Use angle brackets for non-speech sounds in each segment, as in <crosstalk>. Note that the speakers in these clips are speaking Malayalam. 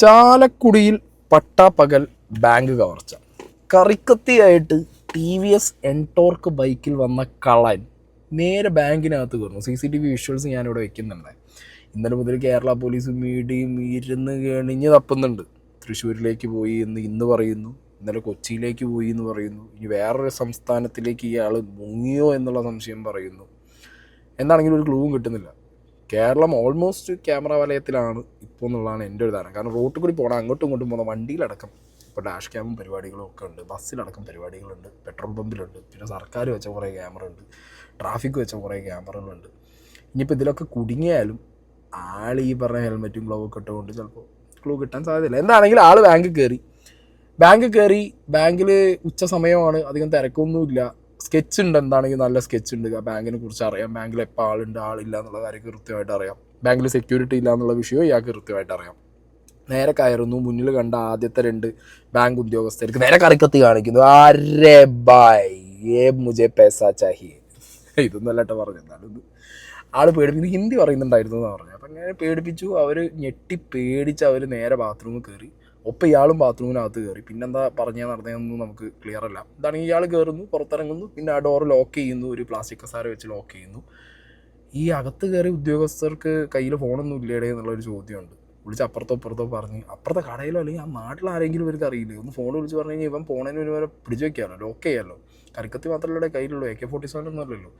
ചാലക്കുടിയിൽ പട്ടാപ്പകൽ ബാങ്ക് കവർച്ച. കറിക്കത്തിയായിട്ട് ടി വി എസ് എൻടോർക്ക് ബൈക്കിൽ വന്ന കളൻ നേരെ ബാങ്കിനകത്ത് കയറുന്നു. C C T V visuals ഞാനിവിടെ വെക്കുന്നുണ്ട്. ഇന്നലെ മുതൽ കേരള പോലീസ് മീഡിയയും ഇരുന്ന് കണിഞ്ഞ് തപ്പുന്നുണ്ട്. തൃശ്ശൂരിലേക്ക് പോയി എന്ന് ഇന്ന് പറയുന്നു. ഇന്നലെ കൊച്ചിയിലേക്ക് പോയി എന്ന് പറയുന്നു. ഇനി വേറൊരു സംസ്ഥാനത്തിലേക്ക് ഇയാൾ മുങ്ങിയോ എന്നുള്ള സംശയം പറയുന്നു. എന്താണെങ്കിലും ഒരു ക്ലൂവും കിട്ടുന്നില്ല. കേരളം ഓൾമോസ്റ്റ് ക്യാമറ വലയത്തിലാണ് ഇപ്പോൾ എന്നുള്ളതാണ് എന്റെ ഒരു ധാരണ. കാരണം റോട്ടിൽ കൂടി പോകണം അങ്ങോട്ടും ഇങ്ങോട്ടും പോകുന്ന വണ്ടിയിലടക്കം ഇപ്പോൾ ഡാഷ് ക്യാമും പരിപാടികളും ഒക്കെ ഉണ്ട്. ബസ്സിലടക്കം പരിപാടികളുണ്ട്. പെട്രോൾ പമ്പിലുണ്ട് പിന്നെ സർക്കാർ വെച്ച കുറേ ക്യാമറ ഉണ്ട്. ട്രാഫിക് വെച്ച കുറേ ക്യാമറകളുണ്ട് ഇനിയിപ്പോൾ ഇതിലൊക്കെ കുടുങ്ങിയാലും ആൾ ഈ പറഞ്ഞ ഹെൽമെറ്റും ഗ്ലൗ ഒക്കെ ഇട്ടുകൊണ്ട് ചിലപ്പോൾ ക്ലൂ കിട്ടാൻ സാധ്യതയില്ല. എന്താണെങ്കിലും ആൾ ബാങ്കിൽ കയറി ബാങ്കിൽ കയറി ബാങ്കിൽ ഉച്ച സമയമാണ്. അധികം തിരക്കൊന്നുമില്ല. സ്കെച്ച് ഉണ്ട് എന്താണെങ്കിൽ നല്ല സ്കെച്ച് ഉണ്ട് ബാങ്കിനെ കുറിച്ച് അറിയാം. ബാങ്കിൽ എപ്പോൾ ആളുണ്ട് ആളില്ല എന്നുള്ള കാര്യം കൃത്യമായിട്ട് അറിയാം. ബാങ്കിൽ സെക്യൂരിറ്റി ഇല്ല എന്നുള്ള വിഷയവും ഇയാൾക്ക് കൃത്യമായിട്ട് അറിയാം. നേരെ കയറുന്നു. മുന്നിൽ കണ്ട ആദ്യത്തെ രണ്ട് ബാങ്ക് ഉദ്യോഗസ്ഥർക്ക് നേരെ കറിക്കത്തി കാണിക്കുന്നു. അരെ ബായ് ഏ മുജെ പേസ ചാഹിയെ ഇതൊന്നും അല്ലട്ടോ പറഞ്ഞു എന്നാലും ആൾ പേടിപ്പിക്കുന്നു. ഹിന്ദി പറയുന്നുണ്ടായിരുന്നു എന്ന് പറഞ്ഞു. അപ്പം അങ്ങനെ പേടിപ്പിച്ചു. അവർ ഞെട്ടി പേടിച്ച് അവർ നേരെ ബാത്റൂമിൽ കയറി. ഒപ്പം ഇയാളും ബാത്റൂമിനകത്ത് കയറി പിന്നെന്താ പറഞ്ഞാൽ നടന്നതെന്നൊന്നും നമുക്ക് ക്ലിയർ അല്ല. ഇതാണ് ഇയാൾ കയറുന്നു പുറത്തിറങ്ങുന്നു പിന്നെ ആ ഡോർ ലോക്ക് ചെയ്യുന്നു ഒരു പ്ലാസ്റ്റിക് കസാര വെച്ച് ലോക്ക് ചെയ്യുന്നു. ഈ അകത്ത് കയറി ഉദ്യോഗസ്ഥർക്ക് കയ്യിൽ ഫോണൊന്നും ഇല്ലേടേ എന്നുള്ളൊരു ചോദ്യമുണ്ട്. വിളിച്ച് അപ്പുറത്തോ അപ്പുറത്തോ പറഞ്ഞ് അപ്പുറത്തെ കടയിലോ അല്ലെങ്കിൽ ആ നാട്ടിൽ ആരെങ്കിലും ഇവർക്ക് അറിയില്ലേ? ഒന്ന് ഫോൺ വിളിച്ച് പറഞ്ഞു കഴിഞ്ഞാൽ ഇവൻ ഫോണിന് ഒരു വരെ പിടിച്ചു വെക്കാമല്ലോ ലോക്ക് ചെയ്യാമല്ലോ കറിക്കത്തി മാത്രമല്ലേ കയ്യിലുള്ളൂ എ കെ ഫോർട്ടി സെവൻ ഒന്നും അല്ലല്ലോ.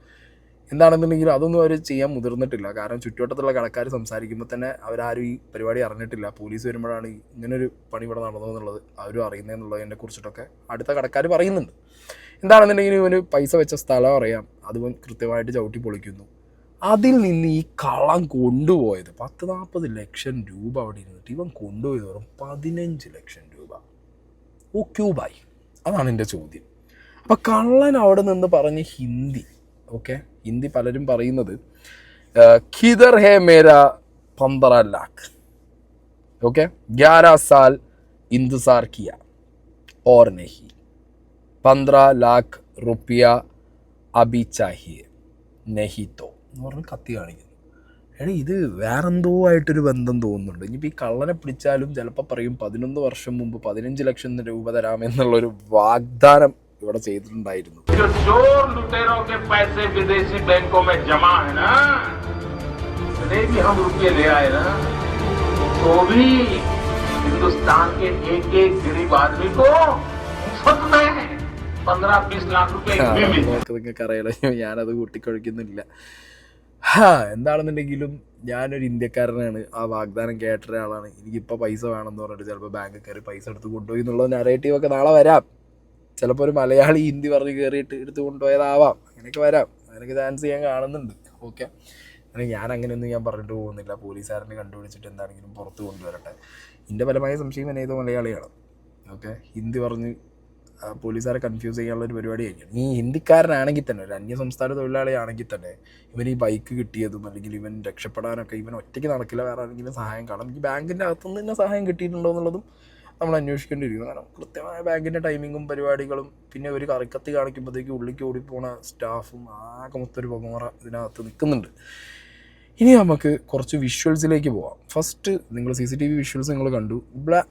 എന്താണെന്നുണ്ടെങ്കിലും അതൊന്നും അവർ ചെയ്യാൻ മുതിർന്നിട്ടില്ല. കാരണം ചുറ്റുവട്ടത്തുള്ള കടക്കാർ സംസാരിക്കുമ്പോൾ തന്നെ അവരാരും ഈ പരിപാടി അറിഞ്ഞിട്ടില്ല. പോലീസ് വരുമ്പോഴാണ് ഇങ്ങനൊരു പണി ഇവിടെ നടന്നു എന്നുള്ളത് അവരും അറിയുന്നതെന്നുള്ളതിനെ കുറിച്ചിട്ടൊക്കെ അടുത്ത കടക്കാർ പറയുന്നുണ്ട്. എന്താണെന്നുണ്ടെങ്കിലും ഇവന് പൈസ വെച്ച സ്ഥലം അറിയാം. അത് കൃത്യമായിട്ട് ചവിട്ടി പൊളിക്കുന്നു. അതിൽ നിന്ന് ഈ കള്ളം കൊണ്ടുപോയത് പത്ത് നാൽപ്പത് ലക്ഷം രൂപ അവിടെ ഇരുന്നിട്ട് ഇവൻ കൊണ്ടുപോയത് വെറും പതിനഞ്ച് ലക്ഷം രൂപ. ഓ ക്യൂബായി അതാണ് എന്റെ ചോദ്യം. അപ്പം കള്ളൻ അവിടെ നിന്ന് പറഞ്ഞ് ഹിന്ദി ഓക്കെ? ഹിന്ദി പലരും പറയുന്നത് ഖിദർ ഹേ മേര പന്തറ ലാഖ്. ഓക്കെ? ഗ്യാര സാൽ इंतजार കിയ ഓർ നെഹി. പന്ത്ര ലാഖ് റുപ്യ അബി ചാഹിയെ നെഹിത്തോ എന്ന് പറഞ്ഞ് കത്തി കാണിക്കുന്നു. എടാ ഇത് വേറെന്തോ ആയിട്ടൊരു ബന്ധം തോന്നുന്നുണ്ട്. ഇനിയിപ്പോൾ ഈ കള്ളനെ പിടിച്ചാലും ചിലപ്പോൾ പറയും പതിനൊന്ന് വർഷം മുമ്പ് പതിനഞ്ച് ലക്ഷം രൂപ തരാമെന്നുള്ളൊരു വാഗ്ദാനം ഇവിടെ ചെയ്തിട്ടുണ്ടായിരുന്നു. നിങ്ങൾക്ക് അറിയാലോ ഞാനത് കൂട്ടിക്കൊഴിക്കുന്നില്ല. എന്താണെന്നുണ്ടെങ്കിലും ഞാനൊരു ഇന്ത്യക്കാരനാണ്. ആ വാഗ്ദാനം കേട്ട ഒരാളാണ്. എനിക്കിപ്പോൾ പൈസ വേണമെന്ന് പറഞ്ഞിട്ട് ചിലപ്പോൾ ബാങ്കിൽ കയറി പൈസ എടുത്ത് കൊണ്ടുപോയി എന്നുള്ള നാരേറ്റീവൊക്കെ നാളെ വരാം. ചിലപ്പോൾ ഒരു മലയാളി ഹിന്ദി പറഞ്ഞ് കയറിയിട്ട് എടുത്ത് കൊണ്ടുപോയതാവാം. അങ്ങനെയൊക്കെ വരാം. അങ്ങനെയൊക്കെ ചാൻസ് ഞാൻ കാണുന്നുണ്ട്. ഓക്കെ ഞാൻ അങ്ങനെയൊന്നും ഞാൻ പറഞ്ഞിട്ട് പോകുന്നില്ല. പോലീസുകാരനെ കണ്ടുപിടിച്ചിട്ട് എന്താണെങ്കിലും പുറത്ത് കൊണ്ടുവരട്ടെ. എന്റെ ഫലമായ സംശയം ഏതോ മലയാളിയാണ് ഓക്കെ ഹിന്ദി പറഞ്ഞ് പോലീസുകാരെ കൺഫ്യൂസ് ചെയ്യാനുള്ള ഒരു പരിപാടിയായിരിക്കും ഈ ഹിന്ദിക്കാരനാണെങ്കിൽ തന്നെ ഒരു അന്യ സംസ്ഥാന തൊഴിലാളിയാണെങ്കിൽ തന്നെ ഇവൻ ഈ ബൈക്ക് കിട്ടിയതും അല്ലെങ്കിൽ ഇവൻ രക്ഷപ്പെടാനൊക്കെ ഇവൻ ഒറ്റയ്ക്ക് നടക്കില്ല വേറെ ആരെങ്കിലും സഹായം കാണും. ഈ ബാങ്കിന്റെ അകത്തുനിന്ന് തന്നെ സഹായം കിട്ടിയിട്ടുണ്ടോ എന്നുള്ളതും നമ്മൾ അന്വേഷിക്കേണ്ടിയിരിക്കുന്നതാണ് കൃത്യമായ ബാങ്കിന്റെ ടൈമിങ്ങും പരിപാടികളും പിന്നെ ഒരു കറിക്കത്തി കാണിക്കുമ്പോഴത്തേക്ക് ഉള്ളിലേക്ക് ഓടിപ്പോണ സ്റ്റാഫും ആകെ മൊത്തൊരു പൊങ്ങറ ഇതിനകത്ത് നിൽക്കുന്നുണ്ട്. ഇനി നമുക്ക് കുറച്ച് വിഷ്വൽസിലേക്ക് പോവാം. ഫസ്റ്റ് നിങ്ങൾ C C T V visuals നിങ്ങൾ കണ്ടു.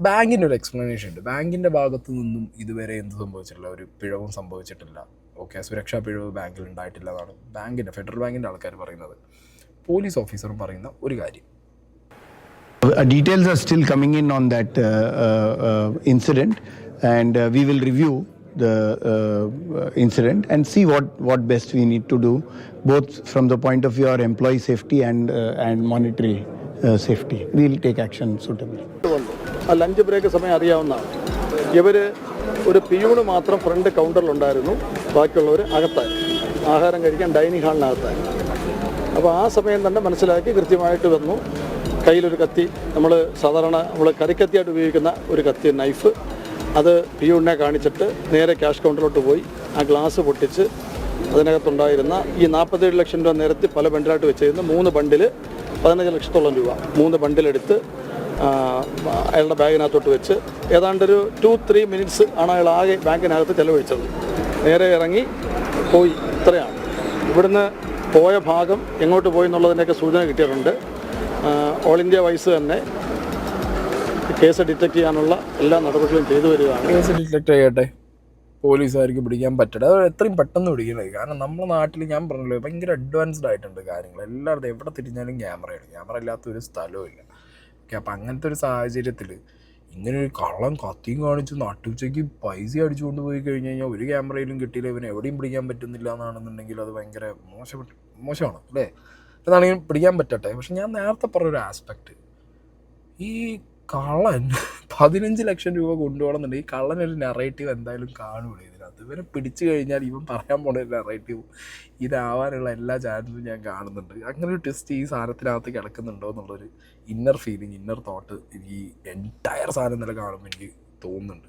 ബാങ്കിന്റെ ഒരു എക്സ്പ്ലനേഷൻ ഉണ്ട്. ബാങ്കിന്റെ ഭാഗത്ത് നിന്നും ഇതുവരെ എന്ത് സംഭവിച്ചിട്ടില്ല? ഒരു പിഴവും സംഭവിച്ചിട്ടില്ല. ഓക്കെ സുരക്ഷാ പിഴവ് ബാങ്കിൽ ഉണ്ടായിട്ടില്ല എന്നാണ് ബാങ്കിന്റെ ഫെഡറൽ ബാങ്കിന്റെ ആൾക്കാർ പറയുന്നത്. പോലീസ് ഓഫീസറും പറയുന്ന ഒരു കാര്യം. Uh, details are still coming in on that uh, uh, uh, incident, and uh, we will review the uh, uh, incident and see what, what best we need to do, both from the point of view of employee safety and uh, and monetary uh, safety. We will take action suitably. Lunch break സമയം അറിയാവുന്നതാണ് ഇവർ ഒരു പിയൂണ് മാത്രം ഫ്രണ്ട് കൗണ്ടറിലുണ്ടായിരുന്നു ബാക്കിയുള്ളവർ അകത്തായിരുന്നു ആഹാരം കഴിക്കാൻ ഡൈനിങ് ഹാളിനകത്തായിരുന്നു അപ്പോൾ ആ സമയം തന്നെ മനസ്സിലാക്കി കൃത്യമായിട്ട് വന്നു കയ്യിലൊരു കത്തി നമ്മൾ സാധാരണ നമ്മൾ കറിക്കത്തിയായിട്ട് ഉപയോഗിക്കുന്ന ഒരു കത്തി നൈഫ് അത് പിയൂണിനെ കാണിച്ചിട്ട് നേരെ ക്യാഷ് കൗണ്ടറിലോട്ട് പോയി ആ ഗ്ലാസ് പൊട്ടിച്ച് അതിനകത്തുണ്ടായിരുന്ന ഈ നാൽപ്പത്തേഴ് ലക്ഷം രൂപ നിരത്തി പല ബണ്ടിലായിട്ട് വെച്ചിരുന്ന. മൂന്ന് ബണ്ടിൽ പതിനഞ്ച് ലക്ഷത്തോളം രൂപ. മൂന്ന് ബണ്ടിലെടുത്ത് അയാളുടെ ബാഗിനകത്തോട്ട് വെച്ച് ഏതാണ്ടൊരു ടു ത്രീ മിനിറ്റ്സ് ആണ് അയാൾ ആകെ ബാങ്കിനകത്ത് ചെലവഴിച്ചത്. നേരെ ഇറങ്ങി പോയി. ഇത്രയാണ്. ഇവിടുന്ന് പോയ ഭാഗം എങ്ങോട്ട് പോയി എന്നുള്ളതിന്റെയൊക്കെ സൂചന കിട്ടിയിട്ടുണ്ട്. ഓൾ ഇന്ത്യ വൈസ് തന്നെ കേസ് ഡിറ്റക്ട് ചെയ്യാനുള്ള എല്ലാ നടപടികളും ചെയ്തു വരികയാണ്. കേസ് ഡിറ്റക്ട് ചെയ്യട്ടെ? പോലീസുകാർക്ക് പിടിക്കാൻ പറ്റട്ടെ? അത് എത്രയും പെട്ടെന്ന് പിടിക്കണേ കാരണം നമ്മുടെ നാട്ടിൽ ഞാൻ പറഞ്ഞല്ലോ ഭയങ്കര അഡ്വാൻസ്ഡ് ആയിട്ടുണ്ട് കാര്യങ്ങൾ എല്ലായിടത്തും എവിടെ തിരിഞ്ഞാലും ക്യാമറയാണ് ക്യാമറ ഇല്ലാത്ത ഒരു സ്ഥലവും ഇല്ല. ഓക്കെ അപ്പം അങ്ങനത്തെ ഒരു സാഹചര്യത്തിൽ ഇങ്ങനെ ഒരു കള്ളം കത്തിയും കാണിച്ച് നട്ടുച്ചയ്ക്ക് പൈസ അടിച്ചുകൊണ്ട് പോയി കഴിഞ്ഞ് കഴിഞ്ഞാൽ ഒരു ക്യാമറയിലും കിട്ടിയില്ല. ഇവന് എവിടെയും പിടിക്കാൻ പറ്റുന്നില്ല എന്നാണെന്നുണ്ടെങ്കിൽ അത് ഭയങ്കര മോശപ്പെട്ട മോശമാണ് അല്ലേ? അതാണെങ്കിൽ പിടിക്കാൻ പറ്റട്ടെ. പക്ഷെ ഞാൻ നേരത്തെ പറഞ്ഞൊരു ആസ്പെക്റ്റ് ഈ കള്ളൻ പതിനഞ്ച് ലക്ഷം രൂപ കൊണ്ടുപോകണമെന്നുണ്ടെങ്കിൽ ഒരു നെറേറ്റീവ് എന്തായാലും കാണുകയുള്ളൂ ഇതിനകത്ത് ഇവനെ പിടിച്ചു കഴിഞ്ഞാൽ ഇവൻ പറയാൻ പോണ ഒരു നെറേറ്റീവ് ഇതാവാനുള്ള എല്ലാ ചാൻസും ഞാൻ കാണുന്നുണ്ട്. അങ്ങനെ ഒരു ട്വിസ്റ്റ് ഈ സാധനത്തിനകത്ത് കിടക്കുന്നുണ്ടോ എന്നുള്ളൊരു ഇന്നർ ഫീലിംഗ് ഇന്നർ തോട്ട് എനിക്ക് എന്റയർ സാധനം നില കാണുമ്പോൾ എനിക്ക് തോന്നുന്നുണ്ട്.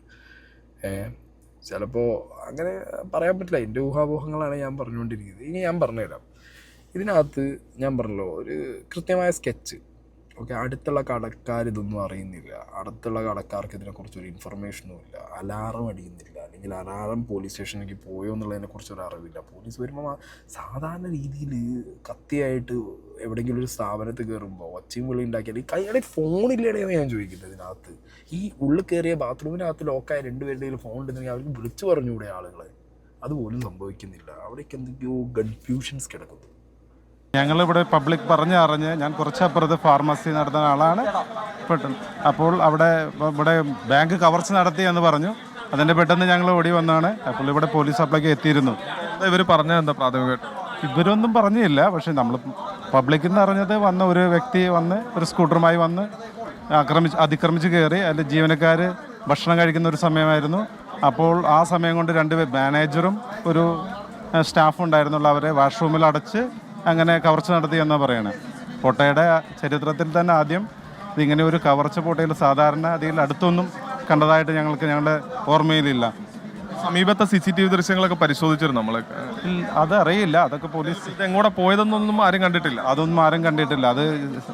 ചിലപ്പോൾ അങ്ങനെ പറയാൻ പറ്റില്ല. എന്റെ ഊഹാപോഹങ്ങളാണ് ഞാൻ പറഞ്ഞുകൊണ്ടിരിക്കുന്നത്. ഇനി ഞാൻ പറഞ്ഞുതരാം. ഇതിനകത്ത് ഞാൻ പറഞ്ഞല്ലോ ഒരു കൃത്യമായ സ്കെച്ച്. ഓക്കെ അടുത്തുള്ള കടക്കാർ ഇതൊന്നും അറിയുന്നില്ല. അടുത്തുള്ള കടക്കാർക്ക് ഇതിനെക്കുറിച്ച് ഒരു ഇൻഫർമേഷനും ഇല്ല. അലാറം അടിക്കുന്നില്ല അല്ലെങ്കിൽ അലാറം പോലീസ് സ്റ്റേഷനിലേക്ക് പോയോ എന്നുള്ളതിനെക്കുറിച്ച് ഒരു അറിവില്ല. പോലീസ് വരുമ്പോൾ സാധാരണ രീതിയിൽ കത്തിയായിട്ട് എവിടെയെങ്കിലും ഒരു സ്ഥാപനത്തിൽ കയറുമ്പോൾ ഒച്ചയും വിളി ഉണ്ടാക്കിയാൽ ഈ കൈയുടെ ഫോണില്ലേടെയാണ് ഞാൻ ചോദിക്കുന്നത് ഇതിനകത്ത്. ഈ ഉള്ളിൽ കയറിയ ബാത്റൂമിനകത്ത് ലോക്കായ രണ്ടുപേരുടെയും ഫോൺ ഉണ്ടെങ്കിൽ അവർക്ക് വിളിച്ചു പറഞ്ഞുകൂടെ ആളുകളെ? അതുപോലും സംഭവിക്കുന്നില്ല. അവിടേക്ക് എന്തൊക്കെയോ കൺഫ്യൂഷൻസ് കിടക്കുന്നു. ഞങ്ങളിവിടെ പബ്ലിക് പറഞ്ഞ് അറിഞ്ഞ് ഞാൻ കുറച്ചപ്പുറത്ത് ഫാർമസി നടത്തുന്ന ആളാണ്. പെട്ടെന്ന് അപ്പോൾ അവിടെ ഇവിടെ ബാങ്ക് കവർച്ച നടത്തി എന്ന് പറഞ്ഞു. അതിന്റെ പെട്ടെന്ന് ഞങ്ങൾ ഓടി വന്നാണ്. അപ്പോൾ ഇവിടെ പോലീസ് സപ്ലൈക്ക് എത്തിയിരുന്നു. ഇവർ പറഞ്ഞത് എന്താ പ്രാഥമികമായിട്ട് ഇവരൊന്നും പറഞ്ഞില്ല. പക്ഷേ നമ്മൾ പബ്ലിക്കിൽ നിന്ന് അറിഞ്ഞത് വന്ന ഒരു വ്യക്തി വന്ന് ഒരു സ്കൂട്ടറുമായി വന്ന് ആക്രമിച്ച് അതിക്രമിച്ച് കയറി. അതിൽ ജീവനക്കാർ ഭക്ഷണം കഴിക്കുന്ന ഒരു സമയമായിരുന്നു. അപ്പോൾ ആ സമയം കൊണ്ട് രണ്ട് മാനേജറും ഒരു സ്റ്റാഫും ഉണ്ടായിരുന്നുള്ള അവരെ വാഷ്റൂമിൽ അടച്ച് അങ്ങനെ കവർച്ച നടത്തി എന്നാണ് പറയണത് കോട്ടയുടെ ചരിത്രത്തിൽ തന്നെ ആദ്യം ഇതിങ്ങനെ ഒരു കവർച്ച പോട്ടയിൽ സാധാരണ അതിൽ അടുത്തൊന്നും കണ്ടതായിട്ട് ഞങ്ങൾക്ക് ഞങ്ങളുടെ ഓർമ്മയിലില്ല. സമീപത്തെ സി സി ടി വി ദൃശ്യങ്ങളൊക്കെ പരിശോധിച്ചിരുന്നു നമ്മൾ അതറിയില്ല അതൊക്കെ പോലീസ് എങ്ങോട്ട് പോയതൊന്നും പോയതെന്നൊന്നും ആരും കണ്ടിട്ടില്ല. അതൊന്നും ആരും കണ്ടിട്ടില്ല. അത്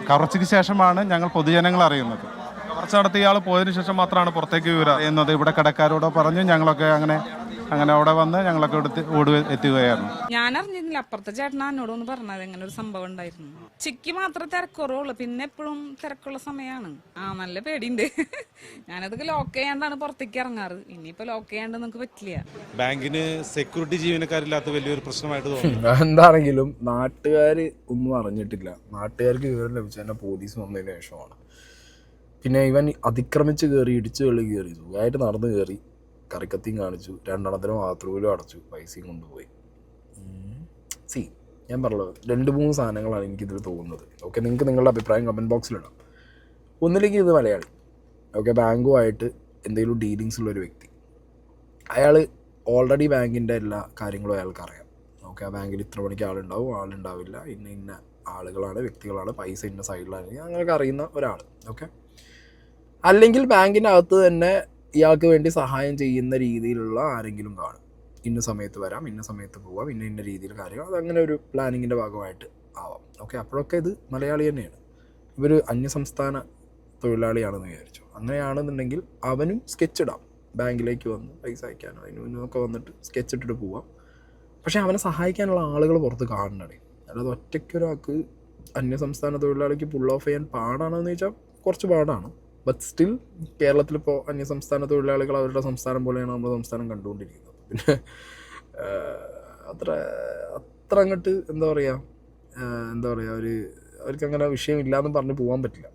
കവർച്ചയ്ക്ക് ശേഷമാണ് ഞങ്ങൾ പൊതുജനങ്ങൾ അറിയുന്നത്. കവർച്ച നടത്തിയ ആൾ പോയതിനു ശേഷം മാത്രമാണ് പുറത്തേക്ക് വിവരം അറിയുന്നത്. ഇവിടെ കടക്കാരോട് പറഞ്ഞു ഞങ്ങളൊക്കെ അങ്ങനെ അങ്ങനെ അവിടെ വന്ന് ഞങ്ങളൊക്കെ എടുത്ത് ഓടി എത്തുകയായിരുന്നു. ഞാൻ അറിഞ്ഞിരുന്നില്ല അപ്പുറത്തെ ചേട്ടനാ എന്നോട് ഒന്ന് പറഞ്ഞത്. എങ്ങനെ ഒരു സംഭവം ഉണ്ടായിരുന്നു. ചിക്ക് മാത്രമേ തിരക്കുറവുള്ളൂ. പിന്നെ എപ്പോഴും തിരക്കുള്ള സമയമാണ്. ആ നല്ല പേടിയുണ്ട്. <laughs> ഞാനതൊക്കെ ലോക്ക് ചെയ്യാണ്ടാണ് പുറത്തേക്ക് ഇറങ്ങാറ്. ഇനിയിപ്പോ ലോക്ക് ചെയ്യാണ്ട് നമുക്ക് പറ്റില്ല. ബാങ്കിന് സെക്യൂരിറ്റി ജീവനക്കാരില്ലാത്ത വലിയൊരു പ്രശ്നമായിട്ട് തോന്നുന്നു <laughs> എന്താണെങ്കിലും നാട്ടുകാർ ഒന്നും അറിഞ്ഞിട്ടില്ല. നാട്ടുകാർക്ക് വിവരം ലഭിച്ച തന്നെ പോലീസ് വന്നതിന് ശേഷമാണ്. പിന്നെ ഇവൻ അതിക്രമിച്ച് കയറി ഇടിച്ചു വെള്ളി കയറി സുഖമായിട്ട് നടന്നു കയറി കറിക്കത്തിയും കാണിച്ചു. രണ്ടെണ്ണത്തിന് ബാത്റൂമിലും അടച്ചു. പൈസയും കൊണ്ടുപോയി. സി ഞാൻ പറഞ്ഞല്ലോ രണ്ട് മൂന്ന് സാധനങ്ങളാണ് എനിക്കിതിൽ തോന്നുന്നത്. ഓക്കെ നിങ്ങൾക്ക് നിങ്ങളുടെ അഭിപ്രായം കമന്റ് ബോക്സിലിടാം ഒന്നിലേക്ക് ഇത് മലയാളി. ഓക്കെ ബാങ്കുമായിട്ട് എന്തെങ്കിലും ഡീലിങ്സ് ഉള്ള ഒരു വ്യക്തി. അയാൾ ഓൾറെഡി ബാങ്കിന്റെ എല്ലാ കാര്യങ്ങളും അയാൾക്ക് അറിയാം ഓക്കെ ആ ബാങ്കിൽ ഇത്ര മണിക്ക് ആളുണ്ടാവും ആളുണ്ടാവില്ല. ഇന്ന ഇന്ന ആളുകളാണ് വ്യക്തികളാണ് പൈസ ഇന്ന സൈഡിലാണ് അങ്ങനെയൊക്കെ അറിയുന്ന ഒരാൾ ഓക്കെ. അല്ലെങ്കിൽ ബാങ്കിന്റെ അകത്ത് തന്നെ ഇയാൾക്ക് വേണ്ടി സഹായം ചെയ്യുന്ന രീതിയിലുള്ള ആരെങ്കിലും കാണും. ഇന്ന സമയത്ത് വരാം ഇന്ന സമയത്ത് പോവാം ഇന്ന ഇന്ന രീതിയിൽ കാര്യങ്ങൾ. അതങ്ങനെ ഒരു പ്ലാനിങ്ങിന്റെ ഭാഗമായിട്ട് ആവാം. ഓക്കെ അപ്പോഴൊക്കെ ഇത് മലയാളി തന്നെയാണ്. ഇവർ അന്യസംസ്ഥാന തൊഴിലാളിയാണെന്ന് വിചാരിച്ചു. അങ്ങനെയാണെന്നുണ്ടെങ്കിൽ അവനും സ്കെച്ച് ഇടാം ബാങ്കിലേക്ക് വന്ന് പൈസ അയക്കാനോ അതിനും ഇന്നൊക്കെ വന്നിട്ട് സ്കെച്ച് ഇട്ടിട്ട് പോവാം. പക്ഷേ അവനെ സഹായിക്കാനുള്ള ആളുകൾ പുറത്ത് കാണണേ അല്ലാതെ ഒറ്റയ്ക്കൊരാൾക്ക് അന്യസംസ്ഥാന തൊഴിലാളിക്ക് പുൾ ഓഫ് ചെയ്യാൻ പാടാണോ എന്ന് ചോദിച്ചാൽ കുറച്ച് പാടാണ്. ബട്ട് സ്റ്റിൽ കേരളത്തിലിപ്പോൾ അന്യസംസ്ഥാന തൊഴിലാളികൾ അവരുടെ സംസ്ഥാനം പോലെയാണ് നമ്മുടെ സംസ്ഥാനം കണ്ടുകൊണ്ടിരിക്കുന്നത്. പിന്നെ അത്ര അത്ര അങ്ങോട്ട് എന്താ പറയുക എന്താ പറയുക ഒരു അവർക്ക് അങ്ങനെ വിഷയമില്ലാന്ന് പറഞ്ഞ് പോകാൻ പറ്റില്ല.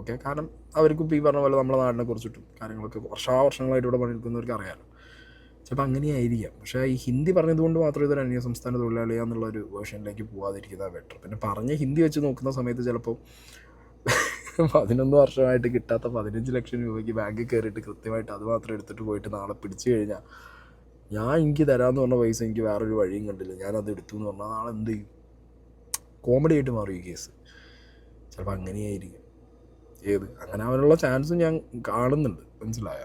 ഓക്കെ കാരണം അവർക്കും ഇപ്പോൾ ഈ പറഞ്ഞ പോലെ നമ്മുടെ നാടിനെ കുറിച്ചിട്ടും കാര്യങ്ങളൊക്കെ വർഷാവർഷങ്ങളായിട്ട് ഇവിടെ പണിയെടുക്കുന്നവർക്ക് അറിയാമല്ലോ ചിലപ്പോൾ അങ്ങനെയായിരിക്കാം. പക്ഷേ ഈ ഹിന്ദി പറഞ്ഞതുകൊണ്ട് മാത്രം ഇതൊരു അന്യ സംസ്ഥാന തൊഴിലാളിയാന്നുള്ള ഒരു വേർഷനിലേക്ക് പോകാതിരിക്കുന്നതാണ് ബെറ്റർ. പിന്നെ പറഞ്ഞ ഹിന്ദി വെച്ച് നോക്കുന്ന സമയത്ത് ചിലപ്പോൾ പതിനൊന്ന് വർഷമായിട്ട് കിട്ടാത്ത പതിനഞ്ച് ലക്ഷം രൂപയ്ക്ക് ബാങ്കിൽ കയറിയിട്ട് കൃത്യമായിട്ട് അത് മാത്രം എടുത്തിട്ട് പോയിട്ട് നാളെ പിടിച്ചു കഴിഞ്ഞാൽ ഞാൻ എനിക്ക് തരാമെന്ന് പറഞ്ഞ പൈസ എനിക്ക് വേറൊരു വഴിയും കണ്ടില്ല. ഞാനത് എടുത്തു എന്ന് പറഞ്ഞാൽ നാളെ എന്ത് ചെയ്യും? കോമഡി ആയിട്ട് മാറും ഈ കേസ് ചിലപ്പോൾ അങ്ങനെയായിരിക്കും. ഏത്? അങ്ങനെ അവനുള്ള ചാൻസും ഞാൻ കാണുന്നുണ്ട്. മനസ്സിലായ?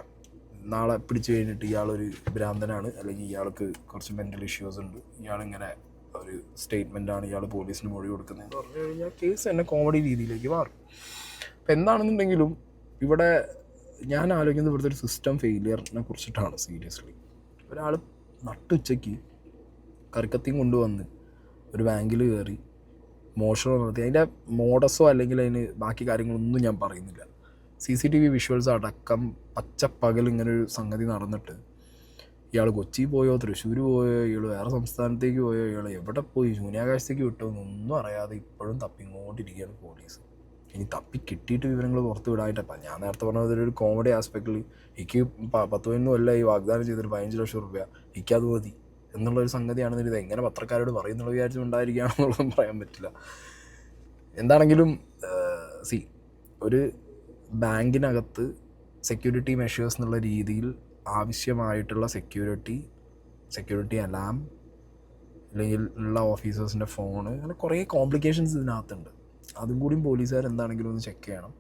നാളെ പിടിച്ചു കഴിഞ്ഞിട്ട് ഇയാളൊരു ഭ്രാന്തനാണ്. അല്ലെങ്കിൽ ഇയാൾക്ക് കുറച്ച് മെന്റൽ ഇഷ്യൂസ് ഉണ്ട്. ഇയാളിങ്ങനെ ഒരു സ്റ്റേറ്റ്മെന്റ് ആണ് ഇയാൾ പോലീസിന് മൊഴി കൊടുക്കുന്നതെന്ന് പറഞ്ഞു കഴിഞ്ഞാൽ കേസ് തന്നെ കോമഡി രീതിയിലേക്ക് മാറും. എന്താണെന്നുണ്ടെങ്കിലും ഇവിടെ ഞാൻ ആലോചിക്കുന്നത് ഇവിടുത്തെ ഒരു സിസ്റ്റം ഫെയിലിയറിനെ കുറിച്ചിട്ടാണ് സീരിയസ്ലി ഒരാൾ നട്ടുച്ചയ്ക്ക് കറിക്കത്തിയും കൊണ്ടുവന്ന് ഒരു ബാങ്കിൽ കയറി മോഷണം നടത്തി. അതിന്റെ മോഡസോ അല്ലെങ്കിൽ അതിന് ബാക്കി കാര്യങ്ങളൊന്നും ഞാൻ പറയുന്നില്ല. C C T V visuals അടക്കം പച്ചപ്പകൽ ഇങ്ങനെ ഒരു സംഗതി നടന്നിട്ട് ഇയാൾ കൊച്ചി പോയോ തൃശ്ശൂർ പോയോ ഇയാൾ വേറെ സംസ്ഥാനത്തേക്ക് പോയോ ഇയാൾ എവിടെ പോയി ശൂന്യാകാശത്തേക്ക് വിട്ടോ എന്നൊന്നും അറിയാതെ ഇപ്പോഴും തപ്പിങ്ങോട്ടിരിക്കുകയാണ് പോലീസ് ഇനി തപ്പി കിട്ടിയിട്ട് വിവരങ്ങൾ പുറത്ത് വിടാനായിട്ടപ്പം ഞാൻ നേരത്തെ പറഞ്ഞ ഒരു കോമഡി ആസ്പെക്റ്റിൽ എനിക്ക് പത്ത് പതിനൊന്നും അല്ല ഈ വാഗ്ദാനം ചെയ്തൊരു പതിനഞ്ച് ലക്ഷം റുപ്യ എനിക്കത് മതി എന്നുള്ളൊരു സംഗതിയാണെന്ന് ഇത് എങ്ങനെ പത്രക്കാരോട് പറയുന്നുള്ള വിചാരിച്ചു ഉണ്ടായിരിക്കുകയാണെന്നുള്ളതും പറയാൻ പറ്റില്ല. എന്താണെങ്കിലും സി ഒരു ബാങ്കിനകത്ത് സെക്യൂരിറ്റി മെഷേഴ്സ് എന്നുള്ള രീതിയിൽ ആവശ്യമായിട്ടുള്ള സെക്യൂരിറ്റി സെക്യൂരിറ്റി അലാം അല്ലെങ്കിൽ ഉള്ള ഓഫീസേഴ്സിന്റെ ഫോണ് അങ്ങനെ കുറേ കോംപ്ലിക്കേഷൻസ് ഇതിനകത്തുണ്ട്. അതും കൂടിയും പോലീസുകാർ എന്താണെങ്കിലും ഒന്ന് ചെക്ക് ചെയ്യണം.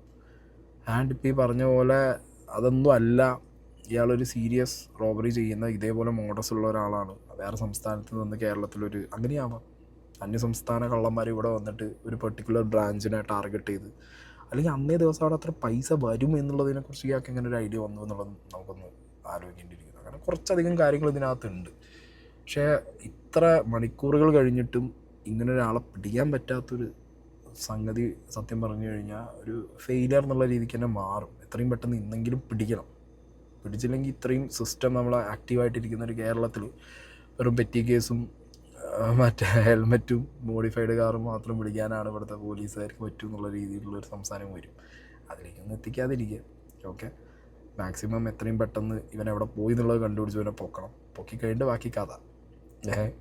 ആൻഡ് ഇപ്പോൾ ഈ പറഞ്ഞ പോലെ അതൊന്നും അല്ല. ഇയാളൊരു സീരിയസ് റോബറി ചെയ്യുന്ന ഇതേപോലെ മോഡസ് ഉള്ള ഒരാളാണ്. വേറെ സംസ്ഥാനത്ത് നിന്ന് കേരളത്തിലൊരു അങ്ങനെയാവാം. അന്യസംസ്ഥാന കള്ളന്മാർ ഇവിടെ വന്നിട്ട് ഒരു പെർട്ടിക്കുലർ ബ്രാഞ്ചിനെ ടാർഗറ്റ് ചെയ്ത്. അല്ലെങ്കിൽ അന്നേ ദിവസം അവിടെ അത്ര പൈസ വരും എന്നുള്ളതിനെക്കുറിച്ച് ഇയാൾക്ക് എങ്ങനെ ഒരു ഐഡിയ വന്നു എന്നുള്ളത് നമുക്കൊന്ന് ആലോചിക്കേണ്ടിയിരിക്കുന്നു. അങ്ങനെ കുറച്ചധികം കാര്യങ്ങൾ ഇതിനകത്തുണ്ട്. പക്ഷേ ഇത്ര മണിക്കൂറുകൾ കഴിഞ്ഞിട്ടും ഇങ്ങനെ ഒരാളെ പിടിക്കാൻ പറ്റാത്തൊരു സംഗതി സത്യം പറഞ്ഞു കഴിഞ്ഞാൽ ഒരു ഫെയിലിയർ എന്നുള്ള രീതിക്ക് തന്നെ മാറും. എത്രയും പെട്ടെന്ന് ഇന്നെങ്കിലും പിടിക്കണം. പിടിച്ചില്ലെങ്കിൽ ഇത്രയും സിസ്റ്റം നമ്മൾ ആക്റ്റീവായിട്ടിരിക്കുന്ന ഒരു കേരളത്തിൽ വെറും പെറ്റി കേസും മറ്റേ ഹെൽമെറ്റും മോഡിഫൈഡ് കാറും മാത്രം പിടിക്കാനാണ് ഇവിടുത്തെ പോലീസുകാർക്ക് പറ്റും എന്നുള്ള രീതിയിലുള്ള ഒരു സംസാരം വരും. അതിലേക്കൊന്നും എത്തിക്കാതിരിക്കുക. ഓക്കെ മാക്സിമം എത്രയും പെട്ടെന്ന് ഇവൻ എവിടെ പോയി എന്നുള്ളത് കണ്ടുപിടിച്ച് ഇവനെ പൊക്കണം. പൊക്കി കഴിഞ്ഞിട്ട് ബാക്കി കഥ. ഏഹ്?